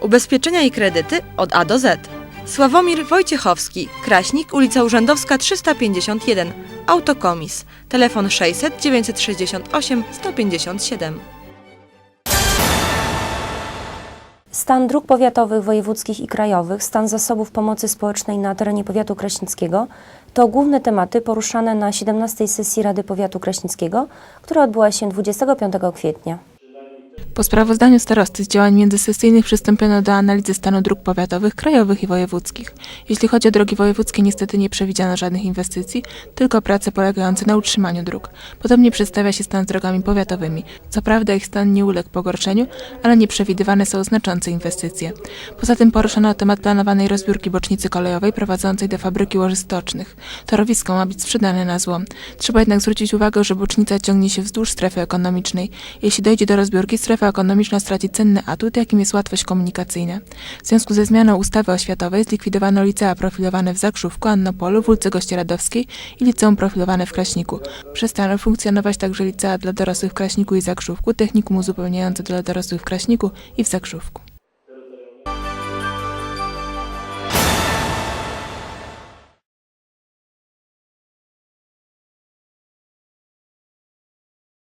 Ubezpieczenia i kredyty od A do Z. Sławomir Wojciechowski, Kraśnik, ulica Urzędowska 351, Autokomis, telefon 600 968 157. Stan dróg powiatowych, wojewódzkich i krajowych, stan zasobów pomocy społecznej na terenie powiatu kraśnickiego to główne tematy poruszane na 17 sesji Rady Powiatu Kraśnickiego, która odbyła się 25 kwietnia. Po sprawozdaniu starosty z działań międzysesyjnych przystąpiono do analizy stanu dróg powiatowych, krajowych i wojewódzkich. Jeśli chodzi o drogi wojewódzkie, niestety nie przewidziano żadnych inwestycji, tylko prace polegające na utrzymaniu dróg. Podobnie przedstawia się stan z drogami powiatowymi. Co prawda ich stan nie uległ pogorszeniu, ale nie przewidywane są znaczące inwestycje. Poza tym poruszono temat planowanej rozbiórki bocznicy kolejowej prowadzącej do fabryki łoży stocznych. Torowisko ma być sprzedane na złom. Trzeba jednak zwrócić uwagę, że bocznica ciągnie się wzdłuż strefy ekonomicznej. Jeśli dojdzie do rozbiórki, strefa ekonomiczna straci cenny atut, jakim jest łatwość komunikacyjna. W związku ze zmianą ustawy oświatowej zlikwidowano licea profilowane w Zakrzówku, Annopolu, w Ulce Gościeradowskiej i liceum profilowane w Kraśniku. Przestaną funkcjonować także licea dla dorosłych w Kraśniku i Zakrzówku, technikum uzupełniające dla dorosłych w Kraśniku i w Zakrzówku.